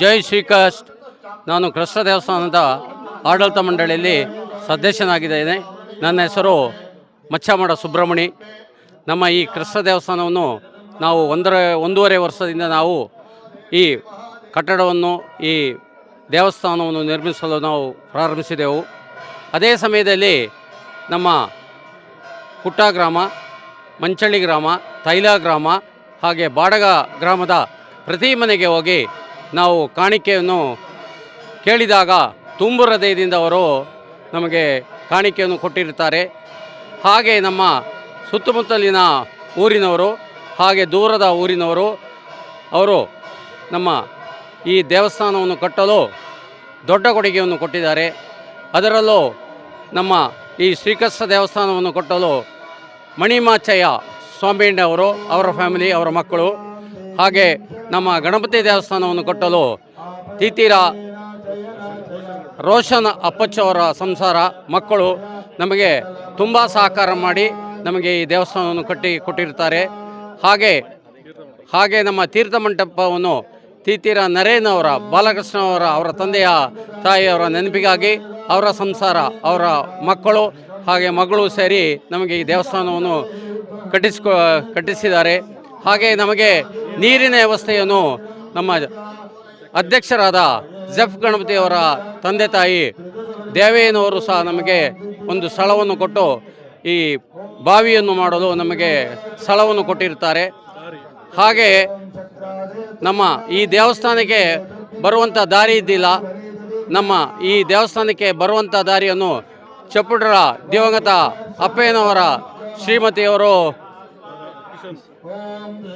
ಜೈ ಶ್ರೀಕಾಸ್ಟ್ ನಾನು ಕೃಷ್ಣ ದೇವಸ್ಥಾನದ ಆಡಳಿತ ಮಂಡಳಿಯಲ್ಲಿ ಸದಸ್ಯನಾಗಿದ್ದೇನೆ. ನನ್ನ ಹೆಸರು ಮಚ್ಚಾಮಡ ಸುಬ್ರಹ್ಮಣಿ. ನಮ್ಮ ಈ ಕೃಷ್ಣ ದೇವಸ್ಥಾನವನ್ನು ನಾವು ಒಂದರ, ಒಂದೂವರೆ ವರ್ಷದಿಂದ ನಾವು ಈ ಕಟ್ಟಡವನ್ನು, ಈ ದೇವಸ್ಥಾನವನ್ನು ನಿರ್ಮಿಸಲು ನಾವು ಪ್ರಾರಂಭಿಸಿದೆವು. ಅದೇ ಸಮಯದಲ್ಲಿ ನಮ್ಮ ಕುಟ್ಟ ಗ್ರಾಮ, ಮಂಚಳ್ಳಿ ಗ್ರಾಮ, ತೈಲ ಗ್ರಾಮ ಹಾಗೆ ಬಾಡಗ ಗ್ರಾಮದ ಪ್ರತಿ ಮನೆಗೆ ಹೋಗಿ ನಾವು ಕಾಣಿಕೆಯನ್ನು ಕೇಳಿದಾಗ ತುಂಬು ಹೃದಯದಿಂದ ಅವರು ನಮಗೆ ಕಾಣಿಕೆಯನ್ನು ಕೊಟ್ಟಿರುತ್ತಾರೆ. ಹಾಗೆ ನಮ್ಮ ಸುತ್ತಮುತ್ತಲಿನ ಊರಿನವರು, ಹಾಗೆ ದೂರದ ಊರಿನವರು, ಅವರು ನಮ್ಮ ಈ ದೇವಸ್ಥಾನವನ್ನು ಕಟ್ಟಲು ದೊಡ್ಡ ಕೊಡುಗೆಯನ್ನು ಕೊಟ್ಟಿದ್ದಾರೆ. ಅದರಲ್ಲೂ ನಮ್ಮ ಈ ಶ್ರೀಕೃಷ್ಣ ದೇವಸ್ಥಾನವನ್ನು ಕಟ್ಟಲು ಮಣಿಮಾಚಯ್ಯ ಸ್ವಾಮಿಯಣ್ಣ ಅವರು ಅವರ ಫ್ಯಾಮಿಲಿ, ಅವರ ಮಕ್ಕಳು ಹಾಗೆ ನಮ್ಮ ಗಣಪತಿ ದೇವಸ್ಥಾನವನ್ನು ಕಟ್ಟಲು ತೀತೀರ ರೋಷನ್ ಅಪ್ಪಚ್ಚವರ ಸಂಸಾರ, ಮಕ್ಕಳು ನಮಗೆ ತುಂಬ ಸಹಕಾರ ಮಾಡಿ ನಮಗೆ ಈ ದೇವಸ್ಥಾನವನ್ನು ಕಟ್ಟಿ ಕೊಟ್ಟಿರ್ತಾರೆ. ಹಾಗೆ ಹಾಗೆ ನಮ್ಮ ತೀರ್ಥ ಮಂಟಪವನ್ನು ತೀತೀರ ನರೇನ್ ಅವರ ಬಾಲಕೃಷ್ಣ ಅವರ ಅವರ ತಂದೆಯ ತಾಯಿಯವರ ನೆನಪಿಗಾಗಿ, ಅವರ ಸಂಸಾರ, ಅವರ ಮಕ್ಕಳು ಹಾಗೆ ಮಗಳು ಸೇರಿ ನಮಗೆ ಈ ದೇವಸ್ಥಾನವನ್ನು ಕಟ್ಟಿಸ್ಕೊ, ಕಟ್ಟಿಸಿದ್ದಾರೆ. ಹಾಗೆ ನಮಗೆ ನೀರಿನ ವ್ಯವಸ್ಥೆಯನ್ನು ನಮ್ಮ ಅಧ್ಯಕ್ಷರಾದ ಜೆಫ್ ಗಣಪತಿಯವರ ತಂದೆ ತಾಯಿ ದೇವೇನವರು ಸಹ ನಮಗೆ ಒಂದು ಸ್ಥಳವನ್ನು ಕೊಟ್ಟು ಈ ಬಾವಿಯನ್ನು ಮಾಡಲು ನಮಗೆ ಸ್ಥಳವನ್ನು ಕೊಟ್ಟಿರುತ್ತಾರೆ. ಹಾಗೆ ನಮ್ಮ ಈ ದೇವಸ್ಥಾನಕ್ಕೆ ಬರುವಂಥ ದಾರಿ ಇದ್ದಿಲ್ಲ. ನಮ್ಮ ಈ ದೇವಸ್ಥಾನಕ್ಕೆ ಬರುವಂಥ ದಾರಿಯನ್ನು ಚಪ್ಪುಡರ ದಿವಂಗತ ಅಪ್ಪಯ್ಯನವರ ಶ್ರೀಮತಿಯವರು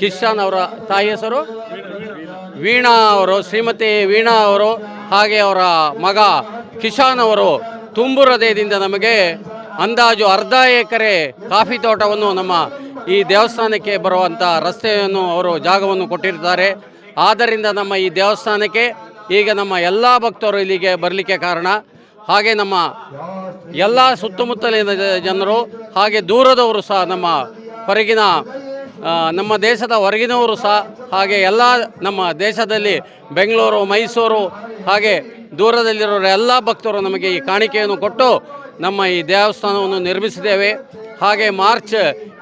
ಕಿಶನ್ ಅವರ ತಾಯಿ ಹೆಸರು? ವೀಣಾ ಅವರು, ಶ್ರೀಮತಿ ವೀಣಾ ಅವರು, ಹಾಗೆ ಅವರ ಮಗ ಕಿಶಾನ್ ಅವರು ತುಂಬು ನಮಗೆ ಅಂದಾಜು ಅರ್ಧ ಎಕರೆ ಕಾಫಿ ತೋಟವನ್ನು ನಮ್ಮ ಈ ದೇವಸ್ಥಾನಕ್ಕೆ ಬರುವಂಥ ರಸ್ತೆಯನ್ನು ಅವರು ಜಾಗವನ್ನು ಕೊಟ್ಟಿರ್ತಾರೆ. ಆದ್ದರಿಂದ ನಮ್ಮ ಈ ದೇವಸ್ಥಾನಕ್ಕೆ ಈಗ ನಮ್ಮ ಎಲ್ಲ ಭಕ್ತರು ಇಲ್ಲಿಗೆ ಬರಲಿಕ್ಕೆ ಕಾರಣ. ಹಾಗೆ ನಮ್ಮ ಎಲ್ಲ ಸುತ್ತಮುತ್ತಲಿನ ಜನರು ಹಾಗೆ ದೂರದವರು ಸಹ ನಮ್ಮ ಹೊರಗಿನ ನಮ್ಮ ದೇಶದ ಹೊರಗಿನವರು ಸಹ, ಹಾಗೆ ಎಲ್ಲ ನಮ್ಮ ದೇಶದಲ್ಲಿ ಬೆಂಗಳೂರು, ಮೈಸೂರು, ಹಾಗೆ ದೂರದಲ್ಲಿರೋ ಎಲ್ಲ ಭಕ್ತರು ನಮಗೆ ಈ ಕಾಣಿಕೆಯನ್ನು ಕೊಟ್ಟು ನಮ್ಮ ಈ ದೇವಸ್ಥಾನವನ್ನು ನಿರ್ಮಿಸಿದ್ದೇವೆ. ಹಾಗೆ ಮಾರ್ಚ್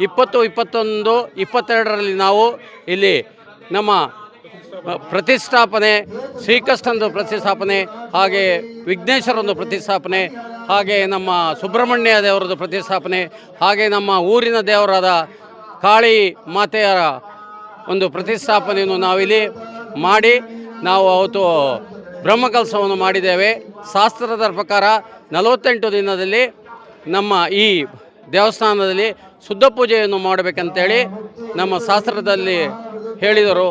ಇಪ್ಪತ್ತು, ಇಪ್ಪತ್ತೊಂದು, ಇಪ್ಪತ್ತೆರಡರಲ್ಲಿ ನಾವು ಇಲ್ಲಿ ನಮ್ಮ ಪ್ರತಿಷ್ಠಾಪನೆ, ಶ್ರೀಕೃಷ್ಣಂದು ಪ್ರತಿಷ್ಠಾಪನೆ, ಹಾಗೆ ವಿಘ್ನೇಶ್ವರಂದು ಪ್ರತಿಷ್ಠಾಪನೆ, ಹಾಗೆ ನಮ್ಮ ಸುಬ್ರಹ್ಮಣ್ಯ ದೇವರದ್ದು ಪ್ರತಿಷ್ಠಾಪನೆ, ಹಾಗೆ ನಮ್ಮ ಊರಿನ ದೇವರಾದ ಕಾಳಿ ಮಾತೆಯರ ಒಂದು ಪ್ರತಿಷ್ಠಾಪನೆಯನ್ನು ನಾವಿಲ್ಲಿ ಮಾಡಿ ನಾವು ಅವತ್ತು ಬ್ರಹ್ಮಕಲಸವನ್ನು ಮಾಡಿದ್ದೇವೆ. ಶಾಸ್ತ್ರದ ಪ್ರಕಾರ ನಲವತ್ತೆಂಟು ದಿನದಲ್ಲಿ ನಮ್ಮ ಈ ದೇವಸ್ಥಾನದಲ್ಲಿ ಶುದ್ಧ ಪೂಜೆಯನ್ನು ಮಾಡಬೇಕಂತೇಳಿ ನಮ್ಮ ಶಾಸ್ತ್ರದಲ್ಲಿ ಹೇಳಿದರು.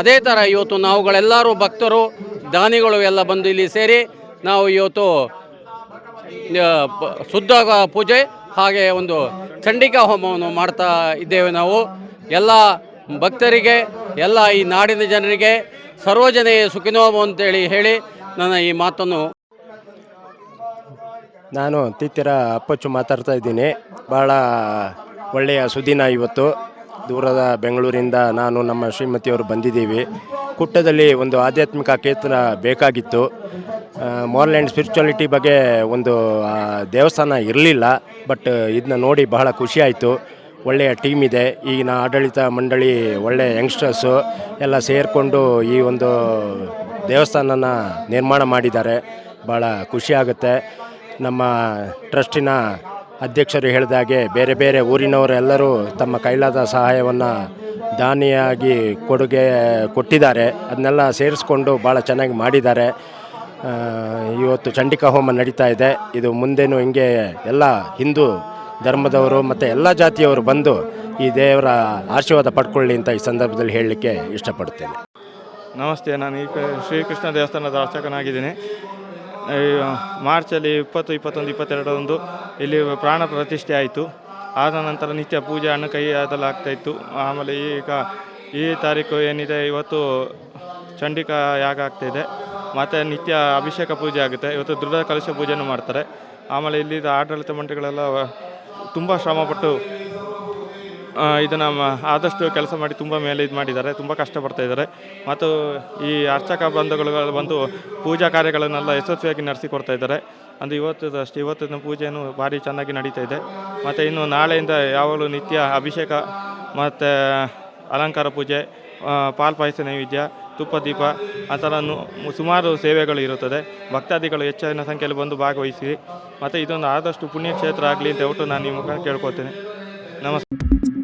ಅದೇ ಥರ ಇವತ್ತು ನಾವುಗಳೆಲ್ಲರೂ ಭಕ್ತರು, ದಾನಿಗಳು ಎಲ್ಲ ಬಂದು ಇಲ್ಲಿ ಸೇರಿ ನಾವು ಇವತ್ತು ಶುದ್ಧ ಪೂಜೆ ಹಾಗೆ ಒಂದು ಚಂಡಿಕಾ ಹೋಮವನ್ನು ಮಾಡ್ತಾ ಇದ್ದೇವೆ ನಾವು. ಎಲ್ಲ ಭಕ್ತರಿಗೆ, ಎಲ್ಲ ಈ ನಾಡಿನ ಜನರಿಗೆ ಸರ್ವಜನೆಯ ಸುಖಿನೋಮ ಅಂತೇಳಿ ಹೇಳಿ ನನ್ನ ಈ ಮಾತನ್ನು ನಾನು ತಿತ್ತಿರ ಅಪ್ಪಚ್ಚು ಮಾತಾಡ್ತಾ ಇದ್ದೀನಿ. ಭಾಳ ಒಳ್ಳೆಯ ಸುದಿನ ಇವತ್ತು. ದೂರದ ಬೆಂಗಳೂರಿಂದ ನಾನು ನಮ್ಮ ಶ್ರೀಮತಿಯವರು ಬಂದಿದ್ದೀವಿ. ಕುಟ್ಟದಲ್ಲಿ ಒಂದು ಆಧ್ಯಾತ್ಮಿಕ ಕೇತನ ಬೇಕಾಗಿತ್ತು. ಮಾರಲ್ ಆ್ಯಂಡ್ ಸ್ಪಿರಿಚುವಾಲಿಟಿ ಬಗ್ಗೆ ಒಂದು ದೇವಸ್ಥಾನ ಇರಲಿಲ್ಲ ಬಟ್ ಇದನ್ನ ನೋಡಿ ಬಹಳ ಖುಷಿ ಆಯಿತು. ಒಳ್ಳೆಯ ಟೀಮ್ ಇದೆ. ಈಗಿನ ಆಡಳಿತ ಮಂಡಳಿ ಒಳ್ಳೆಯ ಯಂಗ್ಸ್ಟರ್ಸು ಎಲ್ಲ ಸೇರಿಕೊಂಡು ಈ ಒಂದು ದೇವಸ್ಥಾನನ ನಿರ್ಮಾಣ ಮಾಡಿದ್ದಾರೆ. ಭಾಳ ಖುಷಿ ಆಗುತ್ತೆ. ನಮ್ಮ ಟ್ರಸ್ಟಿನ ಅಧ್ಯಕ್ಷರು ಹೇಳಿದಾಗೆ ಬೇರೆ ಬೇರೆ ಊರಿನವರೆಲ್ಲರೂ ತಮ್ಮ ಕೈಲಾದ ಸಹಾಯವನ್ನು ದಾನಿಯಾಗಿ ಕೊಡುಗೆ ಕೊಟ್ಟಿದ್ದಾರೆ. ಅದನ್ನೆಲ್ಲ ಸೇರಿಸ್ಕೊಂಡು ಭಾಳ ಚೆನ್ನಾಗಿ ಮಾಡಿದ್ದಾರೆ. ಇವತ್ತು ಚಂಡಿಕಾ ಹೋಮ ನಡೀತಾ ಇದೆ. ಇದು ಮುಂದೇನು ಹಿಂಗೆ ಎಲ್ಲ ಹಿಂದೂ ಧರ್ಮದವರು ಮತ್ತು ಎಲ್ಲ ಜಾತಿಯವರು ಬಂದು ಈ ದೇವರ ಆಶೀರ್ವಾದ ಪಡ್ಕೊಳ್ಳಿ ಅಂತ ಈ ಸಂದರ್ಭದಲ್ಲಿ ಹೇಳಲಿಕ್ಕೆ ಇಷ್ಟಪಡ್ತೇನೆ ನಮಸ್ತೆ, ನಾನು ಈ ಶ್ರೀಕೃಷ್ಣ ದೇವಸ್ಥಾನದ ಅರ್ಚಕನಾಗಿದ್ದೀನಿ. ಮಾರ್ಚಲ್ಲಿ ಇಪ್ಪತ್ತು, ಇಪ್ಪತ್ತೊಂದು, ಇಪ್ಪತ್ತೆರಡರಂದು ಇಲ್ಲಿ ಪ್ರಾಣ ಪ್ರತಿಷ್ಠೆ ಆಯಿತು. ಆದ ನಂತರ ನಿತ್ಯ ಪೂಜೆ ಹಣ್ಣು ಕೈ ಅದೆಲ್ಲ ಆಗ್ತಾಯಿತ್ತು ಆಮೇಲೆ ಈಗ ಈ ತಾರೀಕು ಏನಿದೆ, ಇವತ್ತು ಚಂಡಿಕಾ ಯಾಗ ಆಗ್ತಾಯಿದೆ ಮತ್ತು ನಿತ್ಯ ಅಭಿಷೇಕ ಪೂಜೆ ಆಗುತ್ತೆ. ಇವತ್ತು ದೃಢ ಕಲಶ ಪೂಜೆಯನ್ನು ಮಾಡ್ತಾರೆ. ಆಮೇಲೆ ಇಲ್ಲಿದ್ದ ಆಡಳಿತ ಮಂಡಳಿಗಳೆಲ್ಲ ತುಂಬ ಶ್ರಮಪಟ್ಟು ಇದನ್ನು ಆದಷ್ಟು ಕೆಲಸ ಮಾಡಿ ತುಂಬ ಮೇಲೆ ಇದು ಮಾಡಿದ್ದಾರೆ, ತುಂಬ ಕಷ್ಟಪಡ್ತಾ ಇದ್ದಾರೆ. ಮತ್ತು ಈ ಅರ್ಚಕ ಬಂಧುಗಳು ಬಂದು ಪೂಜಾ ಕಾರ್ಯಗಳನ್ನೆಲ್ಲ ಯಶಸ್ವಿಯಾಗಿ ನಡೆಸಿಕೊಡ್ತಾ ಇದ್ದಾರೆ. ಅಂದರೆ ಇವತ್ತು ಅಷ್ಟೇ, ಇವತ್ತಿನ ಪೂಜೆಯನ್ನು ಭಾರಿ ಚೆನ್ನಾಗಿ ನಡೀತಾ ಇದೆ. ಮತ್ತು ಇನ್ನು ನಾಳೆಯಿಂದ ಯಾವಾಗಲೂ ನಿತ್ಯ ಅಭಿಷೇಕ, ಮತ್ತು ಅಲಂಕಾರ ಪೂಜೆ ಪಾಲ್ ಪಾಯಸ ನೈವೇದ್ಯ ತುಪ್ಪ ದೀಪ, ಆ ಥರ ಸುಮಾರು ಸೇವೆಗಳು ಇರುತ್ತದೆ. ಭಕ್ತಾದಿಗಳು ಹೆಚ್ಚಿನ ಸಂಖ್ಯೆಯಲ್ಲಿ ಬಂದು ಭಾಗವಹಿಸಿ. ಮತ್ತು ಇದೊಂದು ಆದಷ್ಟು ಪುಣ್ಯಕ್ಷೇತ್ರ ಆಗಲಿ ಅಂತ ಹೇಳ್ಬಿಟ್ಟು ನಾನು ಮುಖ ಕೇಳ್ಕೊತೇನೆ ನಮಸ್ಕಾರ